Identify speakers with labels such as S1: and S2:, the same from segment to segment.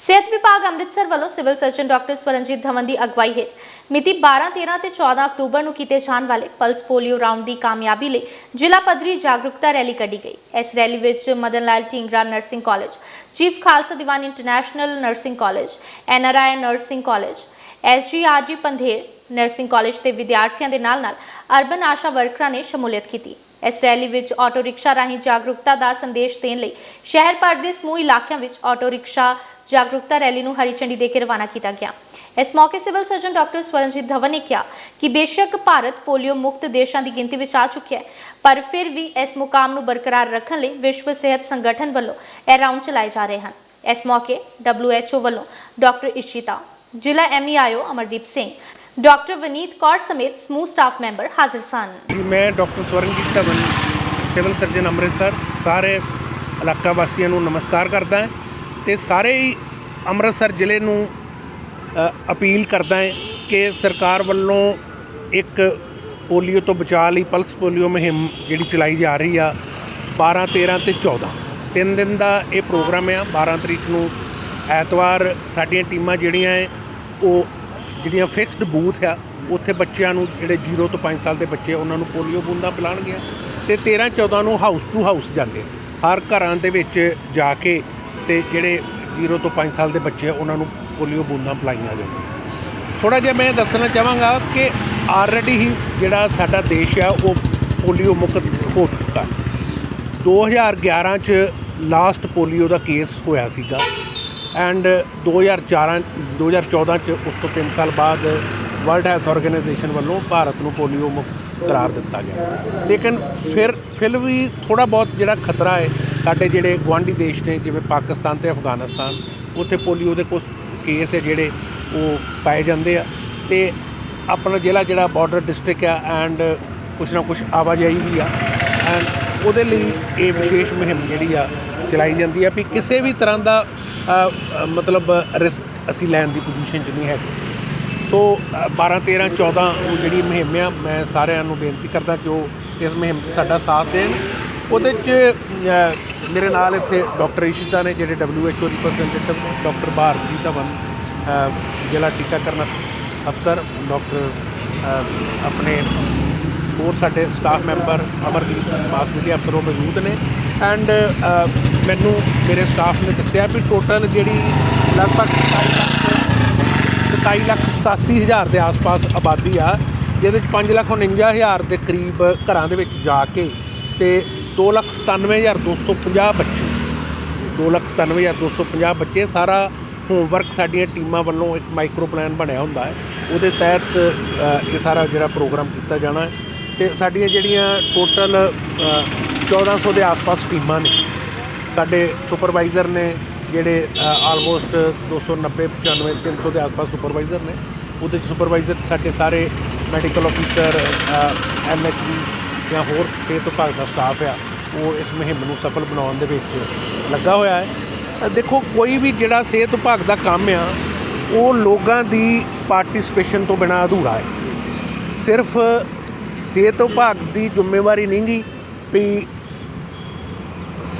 S1: ਸਿਹਤ ਵਿਭਾਗ ਅੰਮ੍ਰਿਤਸਰ ਵੱਲੋਂ civil surgeon doctor Swaranjit Dhawan ਦੀ ਅਗਵਾਈ ਹੇਠ ਮਿਤੀ 12 13 ਤੇ 14 ਅਕਤੂਬਰ ਨੂੰ ਕੀਤੇ ਜਾਣ ਵਾਲੇ ਪਲਸ ਪੋਲੀਓ ਰਾਉਂਡ ਦੀ ਕਾਮਯਾਬੀ ਲਈ ਜ਼ਿਲ੍ਹਾ ਪੱਧਰੀ ਜਾਗਰੂਕਤਾ ਰੈਲੀ ਕੱਢੀ ਗਈ। ਇਸ ਰੈਲੀ ਵਿੱਚ Madan Lal Dhingra nursing college, chief Khalsa Diwan international nursing college, NRI nursing college, SGRG Pandher nursing college ਦੇ ਵਿਦਿਆਰਥੀਆਂ ਦੇ ਨਾਲ-ਨਾਲ ਅਰਬਨ ਆਸ਼ਾ ਵਰਕਰਾਂ ਨੇ ਸ਼ਮੂਲੀਅਤ ਕੀਤੀ। ਇਸ ਰੈਲੀ ਵਿੱਚ ਆਟੋ ਰਿਕਸ਼ਾ ਰਾਹੀਂ ਜਾਗਰੂਕਤਾ ਦਾ ਸੰਦੇਸ਼ ਦੇਣ ਲਈ ਸ਼ਹਿਰ ਭਰ ਦੇ ਸਮੂਹ ਇਲਾਕਿਆਂ ਵਿੱਚ ਆਟੋ ਰਿਕਸ਼ਾ ਜਾਗਰੂਕਤਾ ਰੈਲੀ ਨੂੰ ਹਰੀ ਝੰਡੀ ਦੇ ਕੇ ਰਵਾਨਾ ਕੀਤਾ ਗਿਆ। ਇਸ ਮੌਕੇ civil surgeon doctor Swaranjit Dhawan ਨੇ ਕਿਹਾ ਕਿ ਬੇਸ਼ੱਕ ਭਾਰਤ ਪੋਲੀਓ ਮੁਕਤ ਦੇਸ਼ਾਂ ਦੀ ਗਿਣਤੀ ਵਿੱਚ ਆ ਚੁੱਕਿਆ ਹੈ, ਪਰ ਫਿਰ ਵੀ ਇਸ ਮੁਕਾਮ ਨੂੰ ਬਰਕਰਾਰ ਰੱਖਣ ਲਈ ਵਿਸ਼ਵ ਸਿਹਤ ਸੰਗਠਨ ਵੱਲੋਂ ਇਹ ਰਾਉਂਡ ਚਲਾਏ ਜਾ ਰਹੇ ਹਨ। ਇਸ ਮੌਕੇ WHO ਵੱਲੋਂ ਡਾਕਟਰ ਇਸ਼ਿਤਾ, ਜ਼ਿਲ੍ਹਾ ਐਮਈਆਈਓ ਅਮਰਦੀਪ ਸਿੰਘ, ਡਾਕਟਰ ਵਨੀਤ ਕੌਰ ਸਮੇਤ ਸਮੂਹ ਸਟਾਫ ਮੈਂਬਰ ਹਾਜ਼ਰ ਸਨ।
S2: ਜੀ, ਮੈਂ doctor Swaranjit Dhawan, civil surgeon Amritsar, ਸਾਰੇ ਇਲਾਕਾ ਵਾਸੀਆਂ ਨੂੰ ਨਮਸਕਾਰ ਕਰਦਾ ਹਾਂ। ਤੇ ਸਾਰੇ ਹੀ ਅੰਮ੍ਰਿਤਸਰ ਜ਼ਿਲ੍ਹੇ ਨੂੰ ਅਪੀਲ ਕਰਦਾ ਹਾਂ ਕਿ ਸਰਕਾਰ ਵੱਲੋਂ ਇੱਕ ਪੋਲੀਓ ਤੋਂ ਬਚਾਅ ਲਈ ਪਲਸ ਪੋਲੀਓ ਮੁਹਿੰਮ ਜਿਹੜੀ ਚਲਾਈ ਜਾ ਰਹੀ ਆ 12 13 ਤੇ 14 ਤਿੰਨ ਦਿਨ ਦਾ ਇਹ ਪ੍ਰੋਗਰਾਮ ਆ 12 ਤਰੀਕ ਨੂੰ ਐਤਵਾਰ ਸਾਡੀਆਂ ਟੀਮਾਂ ਜਿਹੜੀਆਂ ਹੈ ਉਹ ਜਿਹੜੀਆਂ ਫਿਕਸਡ ਬੂਥ ਆ, ਉੱਥੇ ਬੱਚਿਆਂ ਨੂੰ ਜਿਹੜੇ 0 ਤੋਂ 5 ਸਾਲ ਦੇ ਬੱਚੇ ਉਹਨਾਂ ਨੂੰ ਪੋਲੀਓ ਬੂੰਦਾਂ ਪਿਲਾਉਣਗੇ ਤੇ 13 14 ਨੂੰ ਹਾਊਸ ਟੂ ਹਾਊਸ ਜਾਂਦੇ ਹਰ ਘਰਾਂ ਦੇ ਵਿੱਚ ਜਾ ਕੇ ਤੇ ਜਿਹੜੇ 0 ਤੋਂ 5 ਸਾਲ ਦੇ ਬੱਚੇ ਆ, ਉਹਨਾਂ ਨੂੰ ਪੋਲੀਓ ਬੂੰਦਾਂ ਪਿਲਾਈਆਂ ਜਾਂਦੀਆਂ। ਥੋੜਾ ਜਿਹਾ ਮੈਂ ਦੱਸਣਾ ਚਾਹਾਂਗਾ ਕਿ ਆਲਰੇਡੀ ਹੀ ਜਿਹੜਾ ਸਾਡਾ ਦੇਸ਼ ਆ, ਉਹ ਪੋਲੀਓ ਮੁਕਤ ਹੋ ਚੁੱਕਾ। 2011 ਚ ਲਾਸਟ ਪੋਲੀਓ ਦਾ ਕੇਸ ਹੋਇਆ ਸੀਗਾ ਐਂਡ 2014 2014 ਚ ਉਸ ਤੋਂ 3 ਸਾਲ ਬਾਅਦ ਵਰਲਡ ਹੈਲਥ ਆਰਗੇਨਾਈਜੇਸ਼ਨ ਵੱਲੋਂ ਭਾਰਤ ਨੂੰ ਪੋਲੀਓ ਮੁਕਤ ਕਰਾਰ ਦਿੱਤਾ ਗਿਆ। ਲੇਕਿਨ ਫਿਰ ਫਿਰ ਵੀ ਥੋੜਾ ਬਹੁਤ ਜਿਹੜਾ ਖਤਰਾ ਹੈ ਸਾਡੇ ਜਿਹੜੇ ਗੁਆਂਢੀ ਦੇਸ਼ ਨੇ ਜਿਵੇਂ ਪਾਕਿਸਤਾਨ ਤੇ ਅਫਗਾਨਿਸਤਾਨ ਉੱਥੇ ਪੋਲੀਓ ਦੇ ਕੁਝ ਕੇਸ ਹੈ ਜਿਹੜੇ ਉਹ ਪਾਏ ਜਾਂਦੇ ਆ ਤੇ ਆਪਣਾ ਜ਼ਿਲ੍ਹਾ ਜਿਹੜਾ ਬਾਰਡਰ ਡਿਸਟ੍ਰਿਕਟ ਆ ਐਂਡ ਕੁਛ ਨਾ ਕੁਛ ਆਵਾਜਾਈ ਵੀ ਆ ਐਂਡ ਉਹਦੇ ਲਈ ਇਹ ਵਿਸ਼ੇਸ਼ ਮੁਹਿੰਮ ਜਿਹੜੀ ਆ ਚਲਾਈ ਜਾਂਦੀ ਆ ਵੀ ਕਿਸੇ ਵੀ ਤਰ੍ਹਾਂ ਦਾ ਮਤਲਬ ਰਿਸਕ ਅਸੀਂ ਲੈਣ ਦੀ ਪੋਜੀਸ਼ਨ 'ਚ ਨਹੀਂ ਹੈਗੇ। ਸੋ ਅ, 12 13 14 ਉਹ ਜਿਹੜੀ ਮੁਹਿੰਮ ਆ ਮੈਂ ਸਾਰਿਆਂ ਨੂੰ ਬੇਨਤੀ ਕਰਦਾ ਕਿ ਉਹ ਇਸ ਮੁਹਿੰਮ 'ਚ ਸਾਡਾ ਸਾਥ ਦੇਣ ਉਹਦੇ 'ਚ ਮੇਰੇ ਨਾਲ ਇੱਥੇ ਡਾਕਟਰ ਇਸ਼ਿਤਾ ਨੇ, ਜਿਹੜੇ WHO ਰਿਪਰੈਜ਼ੈਂਟੇਟਿਵ ਨੇ ਡਾਕਟਰ ਭਾਰਤੀ ਧਵਨ ਜ਼ਿਲ੍ਹਾ ਟੀਕਾਕਰਨ ਅਫਸਰ ਡਾਕਟਰ ਆਪਣੇ ਹੋਰ ਸਾਡੇ staff member Amardeep mass media ਅਫਸਰ ਉਹ ਮੌਜੂਦ ਨੇ। ਐਂਡ ਮੈਨੂੰ ਮੇਰੇ ਸਟਾਫ ਨੇ ਦੱਸਿਆ ਵੀ ਟੋਟਲ ਜਿਹੜੀ ਲਗਭਗ 27 ਲੱਖ 27 ਲੱਖ 87 ਹਜ਼ਾਰ ਦੇ ਆਸ-ਪਾਸ ਆਬਾਦੀ ਆ, ਜਿਹਦੇ ਵਿੱਚ 5 ਲੱਖ 49 ਹਜ਼ਾਰ ਦੇ ਕਰੀਬ ਘਰਾਂ ਦੇ ਵਿੱਚ ਜਾ ਕੇ ਤੇ 2 ਲੱਖ 97 ਹਜ਼ਾਰ 250 ਬੱਚੇ। 2 ਲੱਖ 97 ਹਜ਼ਾਰ 250 ਬੱਚੇ, ਸਾਰਾ ਹੋਮਵਰਕ ਸਾਡੀਆਂ ਟੀਮਾਂ ਵੱਲੋਂ ਇੱਕ ਮਾਈਕਰੋ ਪਲਾਨ ਬਣਿਆ ਹੁੰਦਾ ਹੈ। ਉਹਦੇ ਤਹਿਤ ਇਹ ਸਾਰਾ ਜਿਹੜਾ ਪ੍ਰੋਗਰਾਮ ਕੀਤਾ ਜਾਣਾ ਹੈ। ਤੇ ਸਾਡੀਆਂ ਜਿਹੜੀਆਂ ਟੋਟਲ 1400 ਦੇ ਆਸ-ਪਾਸ ਟੀਮਾਂ ਨੇ। ਸਾਡੇ ਸੁਪਰਵਾਈਜ਼ਰ ਨੇ ਜਿਹੜੇ ਆਲਮੋਸਟ 290 95 300 ਦੇ ਆਸ-ਪਾਸ ਸੁਪਰਵਾਈਜ਼ਰ ਨੇ। ਉਹਦੇ 'ਚ ਸੁਪਰਵਾਈਜ਼ਰ ਸਾਡੇ ਸਾਰੇ ਮੈਡੀਕਲ ਅਫੀਸਰ ਐਮਐਚਡੀ ਜਾਂ ਹੋਰ ਸਿਹਤ ਵਿਭਾਗ ਦਾ ਸਟਾਫ ਆ, ਉਹ ਇਸ ਮੁਹਿੰਮ ਨੂੰ ਸਫਲ ਬਣਾਉਣ ਦੇ ਵਿੱਚ ਲੱਗਾ ਹੋਇਆ ਹੈ। ਦੇਖੋ, ਕੋਈ ਵੀ ਜਿਹੜਾ ਸਿਹਤ ਵਿਭਾਗ ਦਾ ਕੰਮ ਆ, ਉਹ ਲੋਕਾਂ ਦੀ ਪਾਰਟਿਸਿਪੇਸ਼ਨ ਤੋਂ ਬਿਨਾਂ ਅਧੂਰਾ ਹੈ। ਸਿਰਫ ਸਿਹਤ ਵਿਭਾਗ ਦੀ ਜ਼ਿੰਮੇਵਾਰੀ ਨਹੀਂ ਗਈ ਵੀ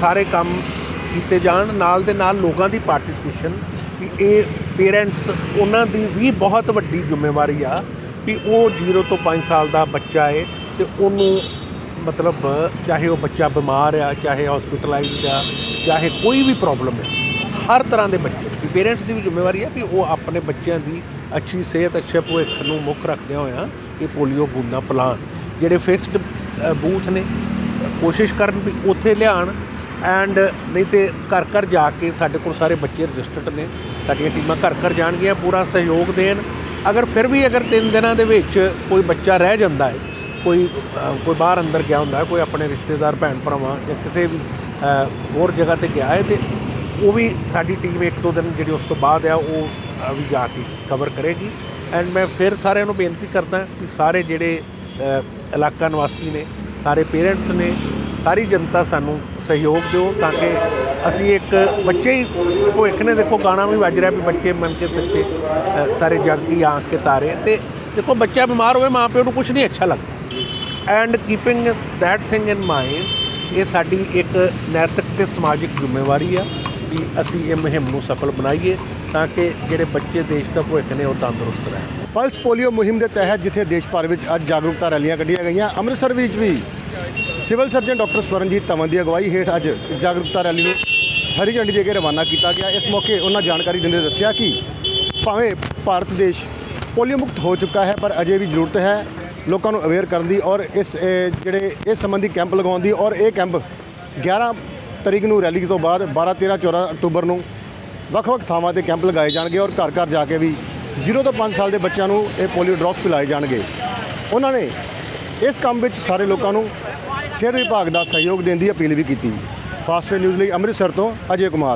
S2: ਸਾਰੇ ਕੰਮ ਕੀਤੇ ਜਾਣ, ਨਾਲ ਦੇ ਨਾਲ ਲੋਕਾਂ ਦੀ ਪਾਰਟਿਸਿਪੇਸ਼ਨ ਵੀ ਇਹ ਪੇਰੈਂਟਸ ਉਹਨਾਂ ਦੀ ਵੀ ਬਹੁਤ ਵੱਡੀ ਜ਼ਿੰਮੇਵਾਰੀ ਆ, ਵੀ ਉਹ 0 ਤੋਂ 5 ਸਾਲ ਦਾ ਬੱਚਾ ਏ ਤੇ ਉਹਨੂੰ ਮਤਲਬ ਚਾਹੇ ਉਹ ਬੱਚਾ ਬਿਮਾਰ ਆ, ਚਾਹੇ ਹਸਪੀਟਲਾਈਜ਼ਡ ਆ, ਚਾਹੇ ਕੋਈ ਵੀ ਪ੍ਰੋਬਲਮ ਹੈ ਹਰ ਤਰ੍ਹਾਂ ਦੇ ਬੱਚੇ ਪੇਰੈਂਟਸ ਦੀ ਵੀ ਜ਼ਿੰਮੇਵਾਰੀ ਹੈ ਵੀ ਉਹ ਆਪਣੇ ਬੱਚਿਆਂ ਦੀ ਅੱਛੀ ਸਿਹਤ, ਅੱਛੇ ਭਵਿੱਖ ਨੂੰ ਮੁੱਖ ਰੱਖਦਿਆਂ ਹੋਇਆਂ ਇਹ ਪੋਲੀਓ ਬੂੰਦਾਂ ਪਿਲਾਉਣ। ਜਿਹੜੇ ਫਿਕਸਡ ਬੂਥ ਨੇ, ਕੋਸ਼ਿਸ਼ ਕਰਨ ਵੀ ਉੱਥੇ ਲਿਆਉਣ ਐਂਡ ਨਹੀਂ ਤੇ ਘਰ ਘਰ ਜਾ ਕੇ ਸਾਡੇ ਕੋਲ ਸਾਰੇ ਬੱਚੇ ਰਜਿਸਟਰਡ ਨੇ, ਸਾਡੀਆਂ ਟੀਮਾਂ ਘਰ ਘਰ ਜਾਣਗੀਆਂ, ਪੂਰਾ ਸਹਿਯੋਗ ਦੇਣ। ਅਗਰ ਫਿਰ ਵੀ ਅਗਰ ਤਿੰਨ ਦਿਨਾਂ ਦੇ ਵਿੱਚ ਕੋਈ ਬੱਚਾ ਰਹਿ ਜਾਂਦਾ ਹੈ ਕੋਈ ਕੋਈ ਬਾਹਰ ਅੰਦਰ ਗਿਆ ਹੁੰਦਾ ਕੋਈ ਆਪਣੇ ਰਿਸ਼ਤੇਦਾਰ ਭੈਣ ਭਰਾਵਾਂ ਜਾਂ ਕਿਸੇ ਵੀ ਹੋਰ ਜਗ੍ਹਾ ਤੇ ਗਿਆ ਹੈ ਤੇ ਉਹ ਵੀ ਸਾਡੀ ਟੀਮ ਇੱਕ ਦੋ ਦਿਨ ਜਿਹੜੀ ਉਸ ਤੋਂ ਬਾਅਦ ਆ ਉਹ ਵੀ ਜਾ ਕੇ ਕਵਰ ਕਰੇਗੀ। ਐਂਡ ਮੈਂ ਫਿਰ ਸਾਰਿਆਂ ਨੂੰ ਬੇਨਤੀ ਕਰਦਾ ਕਿ ਸਾਰੇ ਜਿਹੜੇ ਇਲਾਕਾ ਨਿਵਾਸੀ ਨੇ ਸਾਰੇ ਪੇਰੈਂਟਸ ਨੇ ਸਾਰੀ ਜਨਤਾ ਸਾਨੂੰ ਸਹਿਯੋਗ ਦਿਓ ਤਾਂ ਕਿ ਅਸੀਂ ਇੱਕ ਬੱਚੇ ਹੀ ਭਵਿੱਖ ਨੇ ਦੇਖੋ ਗਾਣਾ ਵੀ ਵੱਜ ਰਿਹਾ ਵੀ ਬੱਚੇ ਮਨ ਕੇ ਸਕਤੇ ਅ, ਸਾਰੇ ਜਗ ਕੀ ਆਂਖ ਕੇ ਤਾਰੇ ਤੇ ਦੇਖੋ ਬੱਚਾ ਬਿਮਾਰ ਹੋਵੇ ਮਾਂ ਪਿਓ ਨੂੰ ਕੁਝ ਨਹੀਂ ਅੱਛਾ ਲੱਗਦਾ। And keeping that thing in mind ਇਹ ਸਾਡੀ ਇੱਕ ਨੈਤਿਕ ਤੇ ਸਮਾਜਿਕ ਜ਼ਿੰਮੇਵਾਰੀ ਆ ਕਿ ਅਸੀਂ ਇਹ ਮੁਹਿੰਮ ਨੂੰ ਸਫਲ ਬਣਾਈਏ ਤਾਂ ਕਿ ਜਿਹੜੇ ਬੱਚੇ ਦੇਸ਼ ਦਾ ਭਵਿੱਖ ਨੇ ਉਹ ਤੰਦਰੁਸਤ ਰਹਿਣ।
S3: ਪਲਸ ਪੋਲੀਓ ਮੁਹਿੰਮ ਦੇ ਤਹਿਤ ਜਿੱਥੇ ਦੇਸ਼ ਭਰ ਵਿੱਚ ਅੱਜ ਜਾਗਰੂਕਤਾ ਰੈਲੀਆਂ ਕੱਢੀਆਂ ਗਈਆਂ, ਅੰਮ੍ਰਿਤਸਰ ਵਿੱਚ ਵੀ civil surgeon doctor Swaranjit Dhawan ਦੀ ਅਗਵਾਈ ਹੇਠ ਅੱਜ ਜਾਗਰੂਕਤਾ ਰੈਲੀ ਨੂੰ ਹਰੀ ਝੰਡੀ ਦੇ ਕੇ ਰਵਾਨਾ ਕੀਤਾ ਗਿਆ। ਇਸ ਮੌਕੇ ਉਹਨਾਂ ਜਾਣਕਾਰੀ ਦਿੰਦੇ ਦੱਸਿਆ ਕਿ ਭਾਵੇਂ ਭਾਰਤ ਦੇਸ਼ ਪੋਲੀਓ ਮੁਕਤ ਹੋ ਚੁੱਕਾ ਹੈ, ਪਰ ਅਜੇ ਵੀ ਜ਼ਰੂਰਤ ਹੈ ਲੋਕਾਂ ਨੂੰ ਅਵੇਅਰ ਕਰਨ ਦੀ ਔਰ ਇਸ ਜਿਹੜੇ ਇਸ ਸੰਬੰਧੀ ਕੈਂਪ ਲਗਾਉਣ ਦੀ ਔਰ ਇਹ ਕੈਂਪ 11 ਤਰੀਕ ਨੂੰ ਰੈਲੀ ਤੋਂ ਬਾਅਦ 12 13 14 ਅਕਤੂਬਰ ਨੂੰ ਵੱਖ-ਵੱਖ ਥਾਵਾਂ ਤੇ ਕੈਂਪ ਲਗਾਏ ਜਾਣਗੇ ਔਰ ਘਰ-ਘਰ ਜਾ ਕੇ ਵੀ 0 ਤੋਂ 5 ਸਾਲ ਦੇ ਬੱਚਿਆਂ ਨੂੰ ਇਹ ਪੋਲੀਓ ਡ੍ਰੌਪ ਪਿਲਾਏ ਜਾਣਗੇ। ਉਹਨਾਂ ਨੇ ਇਸ ਕੰਮ ਵਿੱਚ ਸਾਰੇ ਲੋਕਾਂ ਨੂੰ ਸਿਹਤ ਵਿਭਾਗ ਦਾ ਸਹਿਯੋਗ ਦੇਣ ਦੀ ਅਪੀਲ ਵੀ ਕੀਤੀ। ਫਾਸਟਵੇ ਨਿਊਜ਼ ਲਈ ਅੰਮ੍ਰਿਤਸਰ ਤੋਂ ਅਜੇ ਕੁਮਾਰ।